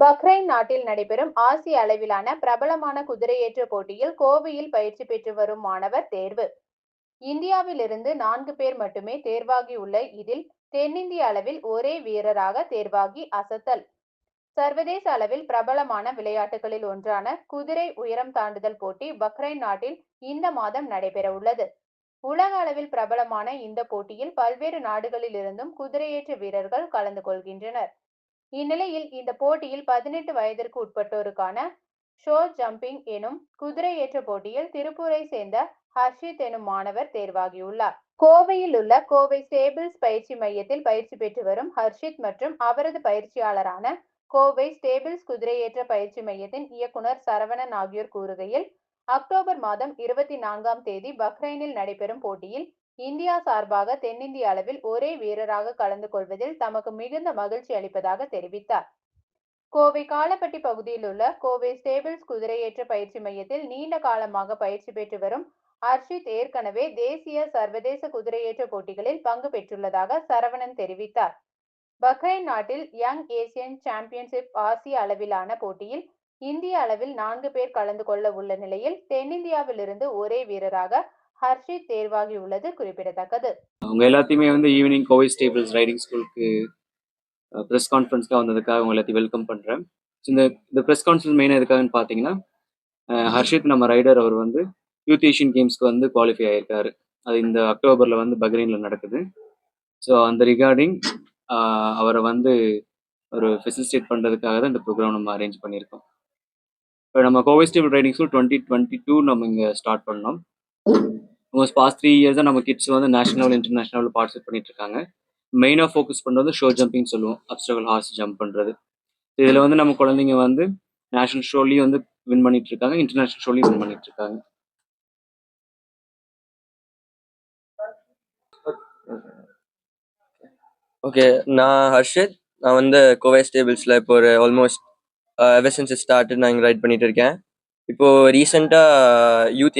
Bahrain நாட்டில் நடைபெறும் ஆசிய அளவிலான பிரபலமான குதிரையேற்ற போட்டியில் கோவையில் பயிற்சி பெற்று வரும் மாணவர் தேர்வு. இந்தியாவிலிருந்து நான்கு பேர் மட்டுமே தேர்வாகியுள்ள இதில் தென்னிந்திய அளவில் ஒரே வீரராக தேர்வாகி அசத்தல். சர்வதேச அளவில் பிரபலமான விளையாட்டுகளில் ஒன்றான குதிரை உயரம் தாண்டுதல் போட்டி பஹ்ரைன் நாட்டில் இந்த மாதம் நடைபெற உள்ளது. உலக அளவில் பிரபலமான இந்த போட்டியில் பல்வேறு நாடுகளிலிருந்தும் குதிரையேற்ற வீரர்கள் கலந்து கொள்கின்றனர். இந்நிலையில் இந்த போட்டியில் பதினெட்டு வயதிற்கு உட்பட்டோருக்கான ஷோ ஜம்பிங் எனும் குதிரை ஏற்ற போட்டியில் திருப்பூரை சேர்ந்த ஹர்ஷித் எனும் மாணவர் தேர்வாகியுள்ளார். கோவையில் உள்ள கோவை ஸ்டேபிள்ஸ் பயிற்சி மையத்தில் பயிற்சி பெற்று வரும் ஹர்ஷித் மற்றும் அவரது பயிற்சியாளரான கோவை ஸ்டேபிள்ஸ் குதிரையேற்ற பயிற்சி மையத்தின் இயக்குனர் சரவணன் ஆகியோர் கூறுகையில் அக்டோபர் மாதம் இருபத்தி நான்காம் தேதி பஹ்ரைனில் நடைபெறும் போட்டியில் இந்தியா சார்பாக தென்னிந்திய அளவில் ஒரே வீரராக கலந்து கொள்வதில் தமக்கு மிகுந்த மகிழ்ச்சி அளிப்பதாக தெரிவித்தார். கோவை காலப்பட்டி பகுதியில் உள்ள கோவை ஸ்டேபிள்ஸ் குதிரையேற்ற பயிற்சி மையத்தில் நீண்ட காலமாக பயிற்சி பெற்று வரும் அர்ஷித் ஏற்கனவே தேசிய சர்வதேச குதிரையேற்ற போட்டிகளில் பங்கு பெற்றுள்ளதாக சரவணன் தெரிவித்தார். பஹ்ரைன் நாட்டில் யங் ஏசியன் சாம்பியன்ஷிப் ஆசிய அளவிலான போட்டியில் இந்திய அளவில் நான்கு பேர் கலந்து கொள்ள உள்ள நிலையில் தென்னிந்தியாவிலிருந்து ஒரே வீரராக ஹர்ஷித் தேர்வாகியுள்ளது குறிப்பிடத்தக்கது. அவங்க எல்லாத்தையுமே வந்து ஈவினிங் கோவை ஸ்டேபிள்ஸ் ரைடிங் ஸ்கூலுக்கு ப்ரெஸ் கான்ஃபரன்ஸ்க்காக வந்ததுக்காக அவங்க எல்லாத்தையும் வெல்கம் பண்ணுறேன் ஸோ இந்த இந்த ப்ரெஸ் கான்ஃபரன்ஸ் மெயினாக எதுக்காகன்னு பார்த்தீங்கன்னா ஹர்ஷித் நம்ம ரைடர் அவர் வந்து யூத் ஏஷியன் கேம்ஸ்க்கு வந்து குவாலிஃபை ஆயிருக்காரு. அது இந்த அக்டோபரில் வந்து பக்ரீனில் நடக்குது. ஸோ அந்த ரிகார்டிங் அவரை வந்து ஒரு ஃபெசிலிட்டேட் பண்ணுறதுக்காக தான் இந்த ப்ரோக்ராம் நம்ம அரேஞ்ச் பண்ணியிருக்கோம். இப்போ நம்ம Kovai stable riding school twenty twenty two நம்ம இங்கே ஸ்டார்ட் பண்ணோம். பாஸ்ட் த்ரீ இயர்ஸ் தான் நம்ம கிட்ஸ் வந்து நேஷனல் இன்டர்நேஷனல் பார்ட்டிசிபேட் பண்ணிட்டு இருக்காங்க மெயினாக ஃபோக்கஸ் பண்ணுறது ஷோ ஜம்பிங் சொல்லுவோம். அப்ஸ்டகல் ஹார்ஸ் ஜம்ப் பண்ணுறது இதில் வந்து நம்ம குழந்தைங்க வந்து நேஷனல் ஷோலையும் வந்து வின் பண்ணிட்டு இருக்காங்க இன்டர்நேஷனல் ஷோலையும் வின் பண்ணிட்டு இருக்காங்க ஓகே நான் ஹர்ஷித். நான் வந்து கோவை ஸ்டேபிள்ஸில் இப்போ ஒரு ஆல்மோஸ்ட் எவர் சின்ஸ் ஸ்டார்ட் நான் இங்கே ரைட் பண்ணிட்டு இருக்கேன் இப்போ ரீசெண்டாக யூத்